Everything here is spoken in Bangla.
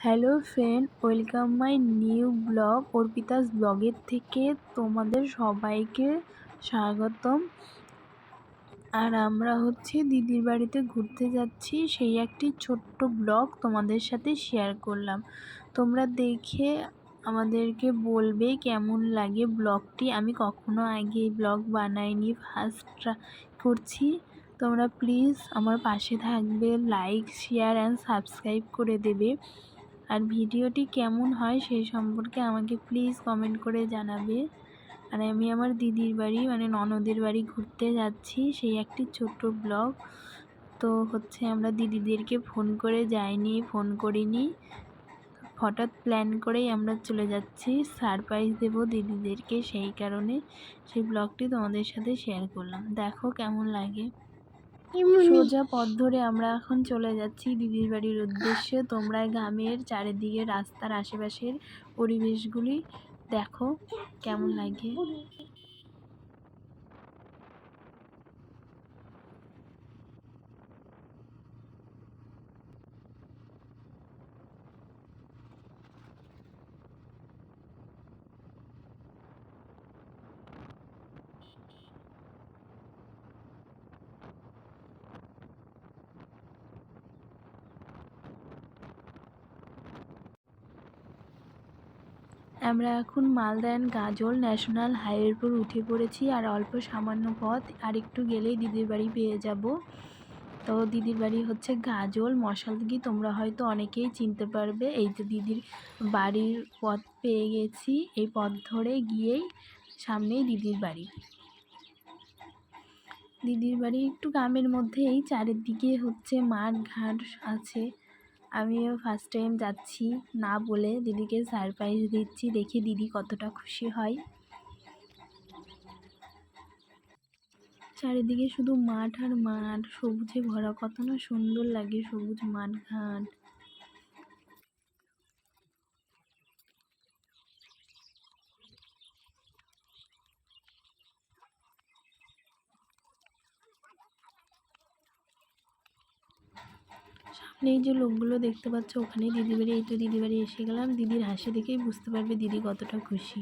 Hello friend, welcome my new blog. Arpita's ব্লগের থেকে তোমাদের সবাইকে স্বাগতম। আর আমরা হচ্ছে দিদির বাড়িতে ঘুরতে যাচ্ছি। সেই একটি ছোট্ট ব্লগ তোমাদের সাথে শেয়ার করলাম। তোমরা দেখে আমাদেরকে বলবে কেমন লাগে ব্লগটি। আমি কখনো আগে ব্লগ বানাইনি ফার্স্ট করছি। তোমরা প্লিজ আমার পাশে থাকবে লাইক শেয়ার অ্যান্ড সাবস্ক্রাইব করে দেবে। আর ভিডিওটি কেমন হয় সেই সম্পর্কে আমাকে প্লিজ কমেন্ট করে জানাবে। আর আমি আমার দিদির বাড়ি মানে ননদের বাড়ি ঘুরতে যাচ্ছি, সেই একটি ছোট্ট ব্লগ। তো হচ্ছে আমরা দিদিদেরকে ফোন করে যাইনি ফোন করিনি। হঠাৎ প্ল্যান করেই আমরা চলে যাচ্ছি। সারপ্রাইজ দেব দিদিদেরকে সেই কারণে। সেই ব্লগটি তোমাদের সাথে শেয়ার করলাম। দেখো কেমন লাগে। সোজা পথ ধরে আমরা এখন চলে যাচ্ছি দিদির বাড়ির উদ্দেশ্যে। তোমরা গ্রামের চারিদিকে রাস্তার আশেপাশের পরিবেশগুলি দেখো কেমন লাগে? আমরা এখন মালদা গাজল ন্যাশনাল হাইওয়ের উপর উঠে পড়েছি, আর অল্প সামান্য পথ, আর একটু গেলেই দিদির বাড়ি পেয়ে যাব। তো দিদির বাড়ি হচ্ছে গাজল মশালদিঘি তোমরা হয়তো অনেকেই চিনতে পারবে। এই যে দিদির বাড়ির পথ পেয়ে গেছি, এই পথ ধরে গিয়েই সামনেই দিদির বাড়ি। দিদির বাড়ি একটু গ্রামের মধ্যেই, চারিদিকে হচ্ছে মাঠ ঘাট আছে। আমিও ফার্স্ট টাইম যাচ্ছি, না বলে দিদিকে সারপ্রাইজ দিচ্ছি, দেখি দিদি কতটা খুশি হয়। চারিদিকে শুধু মাঠ আর মাঠ, সবুজে ভরা, কত না সুন্দর লাগে সবুজ মাঠ, ঘাট। সামনে এই যে লোকগুলো দেখতে পাচ্ছ ওখানে দিদি বাড়ি এই তো দিদি বাড়ি এসে গেলাম। দিদির হাসি দেখেই বুঝতে পারবে দিদি কতটা খুশি।